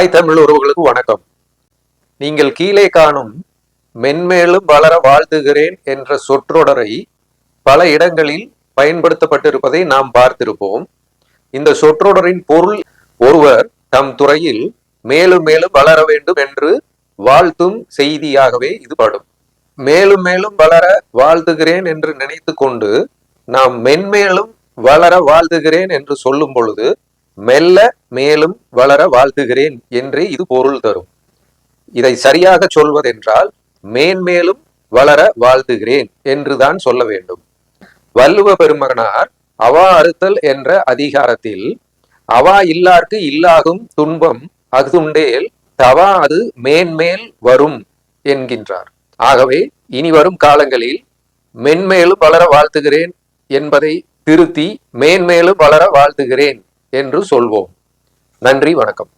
தாய் தமிழ் உறவுகளுக்கு வணக்கம். நீங்கள் கீழே காணும் மென்மேலும் வளர வாழ்த்துகிறேன் என்ற சொற்றொடரை பல இடங்களில் பயன்படுத்தப்பட்டிருப்பதை நாம் பார்த்திருப்போம். இந்த சொற்றொடரின் பொருள் ஒருவர் தம் துறையில் மேலும் மேலும் வளர வேண்டும் என்று வாழ்த்தும் செய்தியாகவே இது படும். மேலும் மேலும் வளர வாழ்த்துகிறேன் என்று நினைத்து கொண்டு நாம் மென்மேலும் வளர வாழ்த்துகிறேன் என்று சொல்லும் பொழுது மெல்ல மேலும் வளர வாழ்த்துகிறேன் என்றே இது பொருள் தரும். இதை சரியாக சொல்வதென்றால் மேன்மேலும் வளர வாழ்த்துகிறேன் என்றுதான் சொல்ல வேண்டும். வள்ளுவ பெருமகனார் அவா அறுத்தல் என்ற அதிகாரத்தில் அவா இல்லார்க்கு இல்லாகும் துன்பம் அஃதுண்டேல் தவா அது மேன்மேல் வரும் என்கின்றார். ஆகவே இனி வரும் காலங்களில் மென்மேலும் வளர வாழ்த்துகிறேன் என்பதை திருத்தி மேன்மேலும் வளர வாழ்த்துகிறேன் என்று சொல்வோம். நன்றி வணக்கம்.